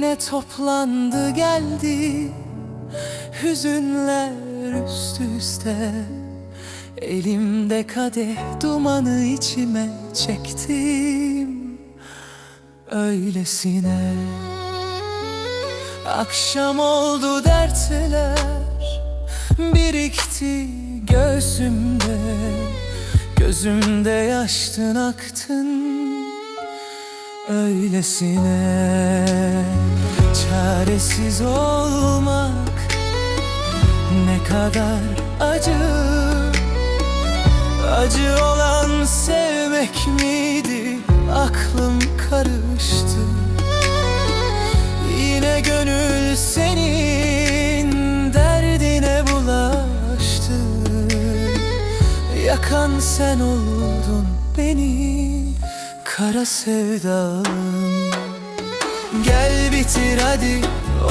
toplandı geldi. Hüzünler üst üste. Elimde kadeh dumanı içime çektim. Öylesine. Akşam oldu dertler Birikti göğsümde. Gözümde yaştın aktın. Öylesine Çaresiz olmak Ne kadar acı. Acı olan sevmek miydi? Aklım karıştı. Yine gönül senin derdine bulaştı. Yakan sen oldun beni kara sevdalım Gel bitir hadi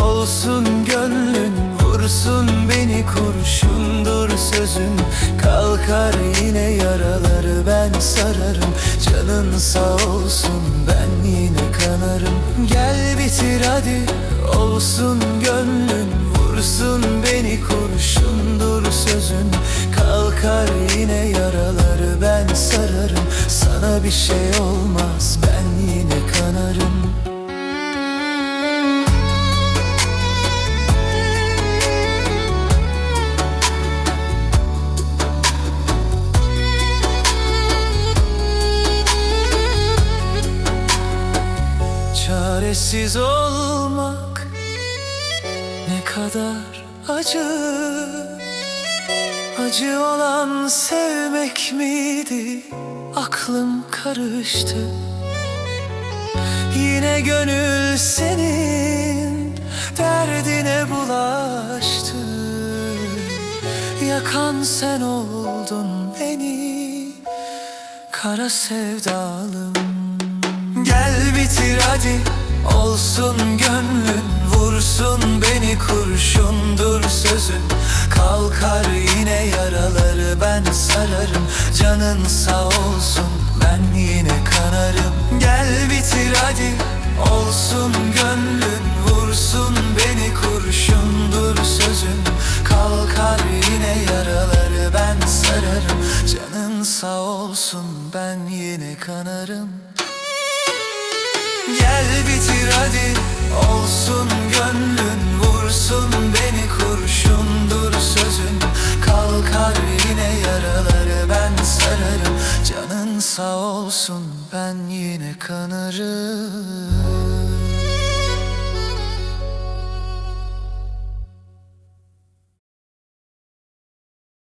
olsun gönlün Vursun beni kurşundur sözün. Kalkar yine yaraları ben sararım. Canın sağ olsun ben yine kanarım. Gel bitir hadi olsun gönlün Vursun beni kurşundur sözün. Kalkar yine yaraları ben sararım. Sana bir şey olmaz ben yine kanarım Çaresiz olmak ne kadar acı. Acı olan sevmek miydi? Aklım karıştı. Yine gönül senin derdine bulaştı. Yakan sen oldun beni kara sevdalım. Gel bitir hadi olsun gönlün Vursun beni kurşundur sözün. Kalkar yine yaraları ben sararım. Canın sağ olsun ben yine kanarım. Gel bitir hadi. Olsun gönlün Vursun beni kurşundur sözün. Kalkar yine yaraları ben sararım. Canın sağ olsun ben yine kanarım Gel bitir hadi. Olsun gönlün Vursun beni kurşundur sözün Kalkar yine yaraları ben sararım. Canın sağ olsun ben yine kanarım